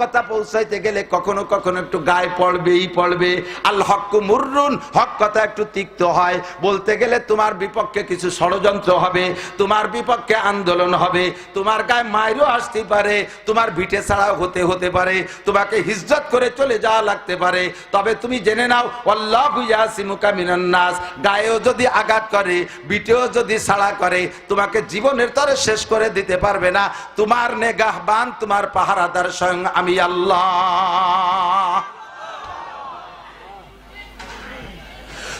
কথা পৌঁছাইতে গেলে কখনো কখনো একটু গায়ে পড়বেই পড়বে। আল হক্কু মুররুন, হক কথা একটু তিক্ত হয়। বলতে গেলে তোমার বিপক্ষে কিছু ষড়যন্ত্র হবে, তোমার বিপক্ষে আন্দোলন হবে, তোমার গায়ে মায়েরও আসতে পারে, তোমার ভিটে ছাড়াও হতে হতে পারে, তোমাকে হিজরত করে চলে যাওয়া লাগতে পারে। তবে তুমি জেনে নাও নাস, গায়েও যদি আঘাত করে, বিটেও যদি ছাড়া করে, তোমাকে জীবনের তরে শেষ করে দিতে পারবে না। তোমার নেগাহবান, তোমার পাহারাদার স্বয়ং আমি আল্লাহ।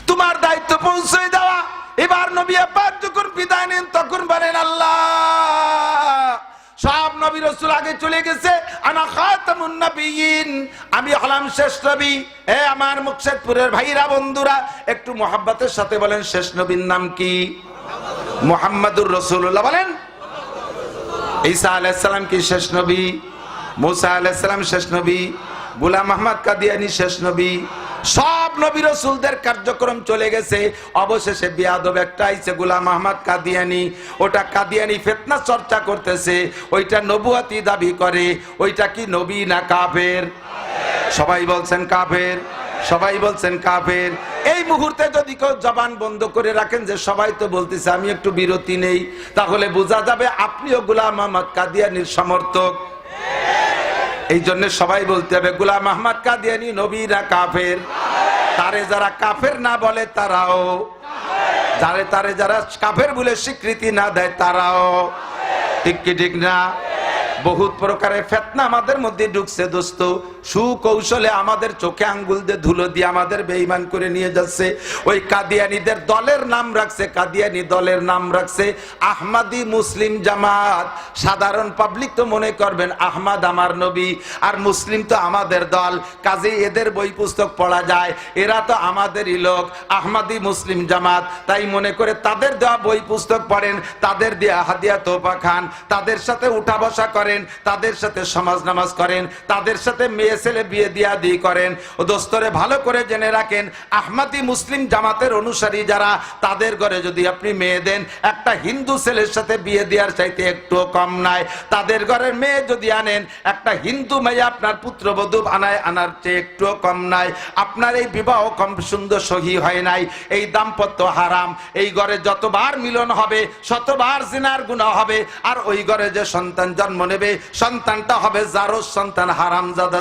তোমার দায়িত্ব পৌঁছে দেওয়া। এবার নবী আব্বাস যখন বিদায় নেন, তখন বলেন আল্লাহ। সব নবী রসুল আগে চলে গেছে। আনা খাতামুন নবিয়িন আমি হলাম শেষ নবী। এ আমার মুকশেদপুরের ভাইরা, বন্ধুরা, একটু মোহাব্বতের সাথে বলেন, শেষ নবীর নাম কি? মোহাম্মদুর রসুল্লাহ বলেন। ঈসা আলাইসালাম কি শেষ নবী? মুসা আলাইসালাম শেষ নবী, গুলাম আহমদ কাদিয়ানি শেষ নবী, সব নবী রসুলদের কার্যক্রম চলে গেছে। অবশেষে বিয়াদব একটা আইছে গুলাম আহমদ কাদিয়ানি। ওটা কাদিয়ানি ফেতনা চর্চা করতেছে, ওইটা নবুয়াতি দাবি করে, ওইটা কি নবী না কাফের? সবাই বলছেন কাফের, সবাই বলছেন কাফের। এই মুহূর্তে যদি কেউ জবান বন্ধ করে রাখেন যে সবাই তো বলতেছে, আমি একটু বিরতি নেই, তাহলে বোঝা যাবে আপনিও গুলাম আহমদ কাদিয়ানির সমর্থক। এই জন্য সবাই বলতে হবে, গুলাম আহমদ কাদিয়ানি নবীরা কাফের। তারে যারা কাফের না বলে তারাও। তারে তারে যারা কাফের বলে স্বীকৃতি না দেয় তারাও। ঠিক কি ঠিক না? বহুত প্রকারের ফেতনা আমাদের মধ্যে ঢুকছে দোস্ত। সুকৌশলে আমাদের চোখে আঙ্গুল দিয়ে ধুলো দিয়ে আমাদের বেইমান করে নিয়ে যাচ্ছে। ওই কাদিয়ানিদের দলের নাম রাখছে, কাদিয়ানি দলের নাম রাখছে আহমাদি মুসলিম জামাত। সাধারণ পাবলিক তো মনে করবেন আহমাদ আমার নবী, আর মুসলিম তো আমাদের দল। কাজে এদের বই পুস্তক পড়া যায়, এরা তো আমাদেরই লোক, আহমাদি মুসলিম জামাত। তাই মনে করে তাদের দেওয়া বই পুস্তক পড়েন, তাদের দেওয়া হাদিয়া তোপা খান, তাদের সাথে উঠা বসা করেন, তাদের সাথে সমাজ নামাজ করেন, তাদের সাথে মেয়ে ছেলে বিয়ে দিয়া দিয়ে করেন। ও দোস্তরে ভালো করে জেনে রাখেন, আহমাদি মুসলিম জামাতের অনুসারী যারা, তাদের ঘরে যদি আপনি মেয়ে দেন, একটা হিন্দু ছেলের সাথে বিয়ে দেওয়ার চাইতে একটু কম নাই। তাদের ঘরের মেয়ে যদি আনেন, একটা হিন্দু মেয়ে আপনার পুত্রবধূ আনায় আনার চেয়ে একটু কম নাই। আপনার এই বিবাহ কম সুন্দর সহি হয় নাই। এই দাম্পত্য হারাম। এই ঘরে যতবার মিলন হবে, শতবার জিনার গুণা হবে, আর ওই ঘরে যে সন্তান জন্ম নেবে, সন্তানটা হবে জারো সন্তান হারাম জাদা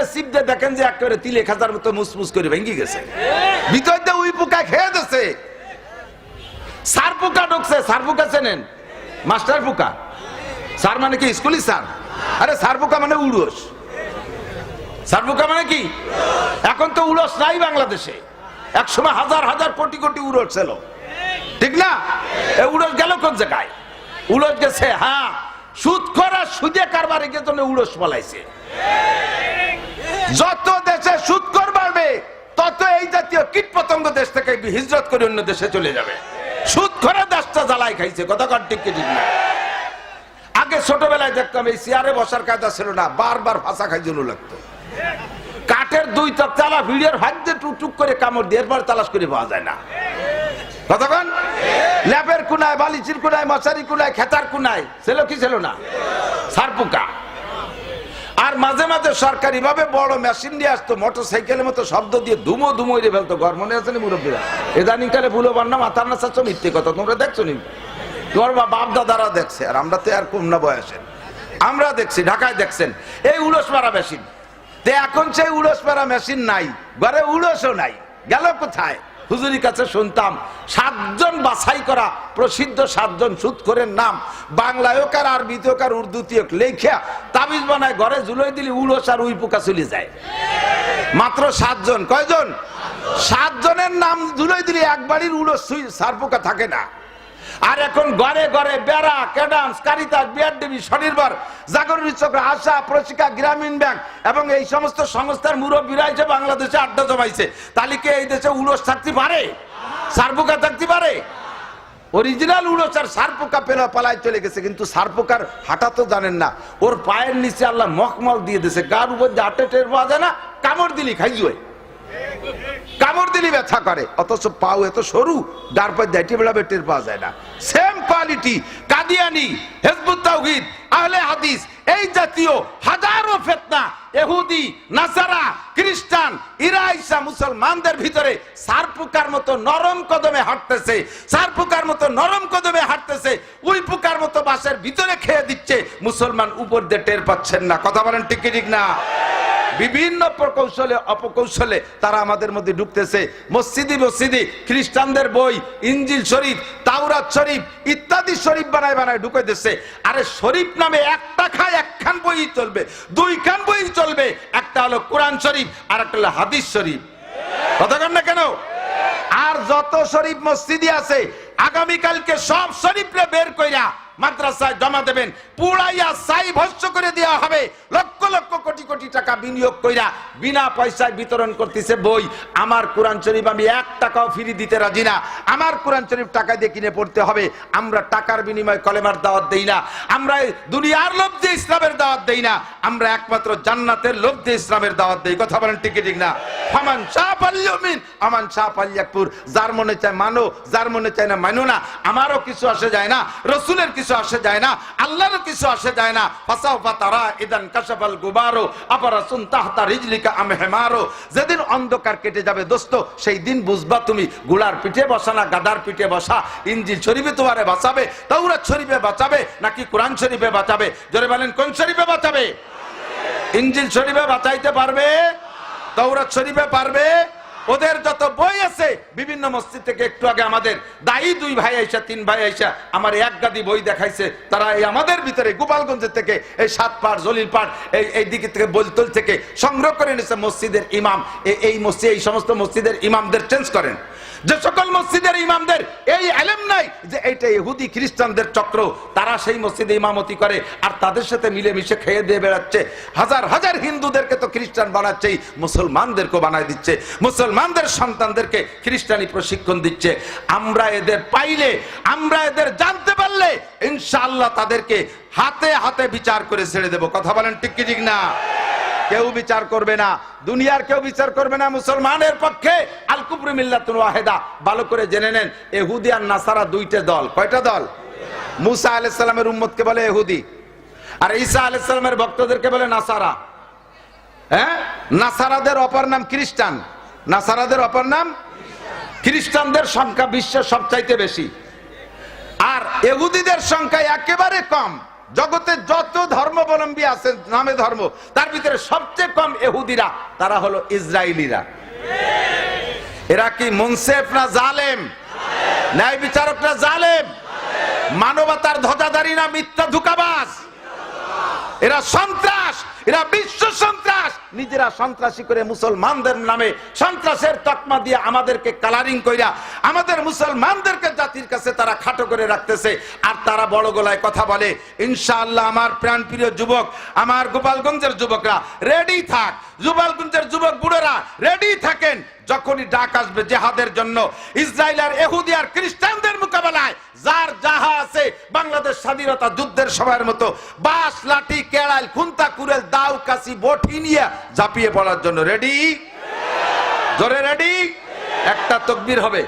ভিতরে সিপ দিয়ে দেখেন যে একেবারে তিলে খাজার মতো মুসমুস করে গেছে। ভিতর দিয়ে উই পোকা খেয়ে দিছে। সার পোকা ঢুকছে, সার পোকা চেনেন? মাস্টার পোকা। স্যার মানে কি? স্যার আরে সার পোকা মানে উড়োস। সার পোকা মানে কি? এখন তো উড়োস নাই বাংলাদেশে। একসময় হাজার হাজার কোটি কোটি উড়োস ছিল। ঠিক না? উড়স গেল কোন জায়গায়? উড়স গেছে হ্যাঁ। সুদ করা সুদে কারবারে গিয়ে জন্য উড়োস পালাইছে যত দেশে সুদ কর বাড়বে, তত এই জাতীয় কীট পতঙ্গ দেশ থেকে হিজরত করে অন্য দেশে চলে যাবে। সুদ করে দেশটা জ্বালাই খাইছে, কথা কর ঠিক না। আগে ছোটবেলায় দেখতাম এই চেয়ারে বসার কায়দা ছিল না, বারবার ফাঁসা খাই জন্য লাগতো। কাঠের দুই তক চালা ভিড়ের ভাগ্যে টুকটুক করে কামড় দিয়ে এরপর তালাশ করে পাওয়া যায় না। কতক্ষণ ল্যাপের কুনায়, বালিচির কুনায় মশারি কুনায়, খেতার কুনায়, ছিল কি ছিল না? সারপুকা। আর মাঝে মাঝে সরকারি ভাবে বড় মেশিন নিয়ে আসতো মোটর সাইকেলের মতো শব্দ দিয়ে ধুমো ধুমো রে ফেলতো। ঘর মনে আছে নি মুরব্বীরা? এদানিং কালে ভুলো বান্না মাথার না চাচ্ছ মিথ্যে কথা, তোমরা দেখছ নি? তোমার বাপ দাদারা দেখছে, আর আমরা তো আর কম না বয়সের আমরা দেখছি, ঢাকায় দেখছেন, এই উলস মারা মেশিন। তে এখন সেই উলস মারা মেশিন নাই, ঘরে উলসও নাই। গেল কোথায়? হুজুরির কাছে শুনতাম, সাতজন বাছাই করা প্রসিদ্ধ সাতজন সুৎখরের নাম, বাংলায় কার আরবিতে হোক আর উর্দুতে হোক লেখা তাবিজ বানায়, ঘরে ঝুলোই দিলি উলস আর উই পোকা চলে যায়। মাত্র সাতজন, কয়জন? সাতজনের নাম ঝুলোই দিলি এক বাড়ির সুই সার পোকা থাকে না। আর এখন ঘরে ঘরে বেড়া ক্যাডান্স কারিতাস, বিআরডিবি, স্বনির্ভর, জাগরণী চক্র, আশা প্রশিকা গ্রামীণ ব্যাংক এবং এই সমস্ত সংস্থার মুরব্বীরা এসে বাংলাদেশে আড্ডা জমাইছে, তাহলে কি এই দেশে উলস থাকতে পারে? সারপোকা থাকতে পারে? অরিজিনাল উড়োচ আর সারপোকা পেলা পালায় চলে গেছে, কিন্তু সারপোকার হাঁটা তো জানেন না। ওর পায়ের নিচে আল্লাহ মখমল দিয়ে দিয়েছে, গার উপর যে হাটে টের পাওয়া যায় না, কামড় দিলি, খাইজুয়ে। কামড় দিলি ব্যথা করে। অথচ পাও এত সরু ডার পর দেয় টেবিলা টের পাওয়া যায় না। সেম কোয়ালিটি কাদিয়ানি, হেজবুত তাওহীদ, আহলে হাদিস, এই জাতীয় হাজারো ফেতনা এহুদি নাসারা, খ্রিস্টান ইরাইসা মুসলমানদের ভিতরে সারপুকার মতো নরম কদমে হাঁটতেছে সারপুকার মতো নরম কদমে হাঁটতেছে উই পুকার মতো বাসের ভিতরে খেয়ে দিচ্ছে। মুসলমান উপর দিয়ে টের পাচ্ছেন না। কথা বলেন ঠিক ঠিক না? বিভিন্ন প্রকৌশলে, অপকৌশলে তারা আমাদের মধ্যে ঢুকতেছে। মসজিদি মসজিদি খ্রিস্টানদের বই, ইঞ্জিল শরীফ, তাওরাত শরীফ, ইত্যাদি শরীফ বানায় বানায় ঢুকে দিচ্ছে আরে শরীফ নামে একটা খায় একখান বই চলবে দুই খান বই চলবে। একটা হলো কোরআন শরীফ আর একটা হলো হাদিস শরীফ। কথা না কেন? আর যত শরীফ মসজিদি আছে, আগামীকালকে সব শরীফরে বের কইরা মাদ্রাসায় জমা দেবেন, পুড়াইয়া সাই ভস্য করে দেওয়া হবে। লক্ষ লক্ষ কোটি কোটি টাকা বিনিয়োগ কইরা বিনা পয়সায় বিতরণ করতেছে বই। আমার কোরআন শরীফ আমি এক টাকাও ফ্রি দিতে রাজি না। আমার কোরআন শরীফ টাকা দিয়ে কিনে পড়তে হবে। আমরা টাকার বিনিময়ে কলেমার দাওয়াত দেই না। আমরা দুনিয়ার লোভ দিয়ে ইসলামের দাওয়াত দেই না। আমরা একমাত্র জান্নাতের লোভ দিয়ে ইসলামের দাওয়াত দেই। কথা বলেন ঠিক ঠিক না? ফামান শাহ পাল্লিয়মিন আমান শাহ পাল্লিয়াকপুর যার মনে চায় মানো, যার মনে চায় না মানো না, আমারও কিছু আসে যায় না। রসুলের কিছু আসে যায় না আল্লাহরও কিছু আসে যায় না। ফাসাউফা তারা ইদান কাশাফাল গুবারো আপারা সুন তাহতা রিজলিকা আম হেমারো যেদিন অন্ধকার কেটে যাবে দোস্ত, সেই দিন বুঝবা তুমি, গুলার পিঠে বসা না গাদার পিঠে বসা। ইঞ্জিল শরীফে তোমারে বাঁচাবে, তাওরাত শরীফে বাঁচাবে, নাকি কোরআন শরীফে বাঁচাবে? জোরে বলেন, কোন শরীফে বাঁচাবে? ইঞ্জিল শরীফে বাঁচাইতে পারবে? তৌরাত শরীফে পারবে? ওদের যত বই আছে, বিভিন্ন মসজিদ থেকে একটু আগে আমাদের দায়ী দুই ভাই আইসা, তিন ভাই আইসা আমার এক গাদি বই দেখাইছে। তারা এই আমাদের ভিতরে গোপালগঞ্জের থেকে এই সাত পাড়, জলিল পাড়, এই এই দিকে থেকে বলতল থেকে সংগ্রহ করে নিয়েছে মসজিদের ইমাম। এই মসজিদ, এই সমস্ত মসজিদের ইমামদের চেঞ্জ করেন। যে সকল মসজিদের ইমামদের, এই আলেম নাই যে এইটা ইহুদি খ্রিস্টানদের চক্র, তারা সেই মসজিদে ইমামতি করে আর তাদের সাথে মিলেমিশে খেয়ে দিয়ে বেড়াচ্ছে। হাজার হাজার হিন্দুদেরকে তো খ্রিস্টান বানাচ্ছেই মুসলমানদেরকে বানায় দিচ্ছে। মুসলমানদের সন্তানদেরকে খ্রিস্টানি প্রশিক্ষণ দিচ্ছে। আমরা এদের পাইলে, আমরা এদের জানতে পারলে ইনশাআল্লাহ তাদেরকে হাতে হাতে বিচার করে ছেড়ে দেব। কথা বলেন ঠিক কি ঠিক না? কেউ বিচার করবে না। দুনিয়ার কেউ বিচার করবে না। মুসলমানের পক্ষে আল কুবরু মিল্লাতুন ওয়াহেদা। ভালো করে জেনে নেন, এহুদি আর নাসারা দুইটা দল। কয়টা দল? মুসা আলাইহিস সালামের উম্মতকে বলে এহুদি। আর ঈসা আলাইহিস সালামের ভক্তদেরকে বলে নাসারা। হ্যাঁ? নাসারাদের অপর নাম খ্রিস্টান। নাসারাদের অপর নাম খ্রিস্টানদের সংখ্যা বিশ্বের সবচাইতে বেশি। আর এহুদিদের সংখ্যা একেবারে কম। জগতে যত ধর্মাবলম্বী আছে নামে ধর্ম, তার ভিতরে সবচেয়ে কম এহুদিরা, তারা হলো ইসরায়েলিরা। এরা কি মুনসেফ না জালেম? ন্যায় বিচারক না জালেম? মানবতার ধ্বজাধারী না মিথ্যা ধুকাবাস এরা সন্ত্রাস, এরা বিশ্ব সন্ত্রাস। নিজেরা সন্ত্রাসী করে মুসলমানদের নামে সন্ত্রাসের তকমা দিয়ে আমাদেরকে কালারিং কইরা আমাদের মুসলমানদেরকে জাতির কাছে তারা খাটো করে রাখতেছে, আর তারা বড় গলায় কথা বলে, ইনশাআল্লাহ আমার প্রাণ প্রিয় যুবক, আমার গোপালগঞ্জের যুবকরা রেডি থাক। গোপালগঞ্জের যুবক বুড়োরা রেডি থাকেন। যখনই ডাক আসবে জেহাদের জন্য, ইসরায়েল আর এহুদি আর খ্রিস্টানদের মোকাবেলায়, যার যাহা আছে, বাংলাদেশ স্বাধীনতা যুদ্ধের সময়ের মতো বাস লাঠি কেড়াইল খুন্তা কুরেল দাও কাশি, বটি নিয়ে ঝাঁপিয়ে পড়ার জন্য রেডি জোরে রেডি একটা তকবির হবে।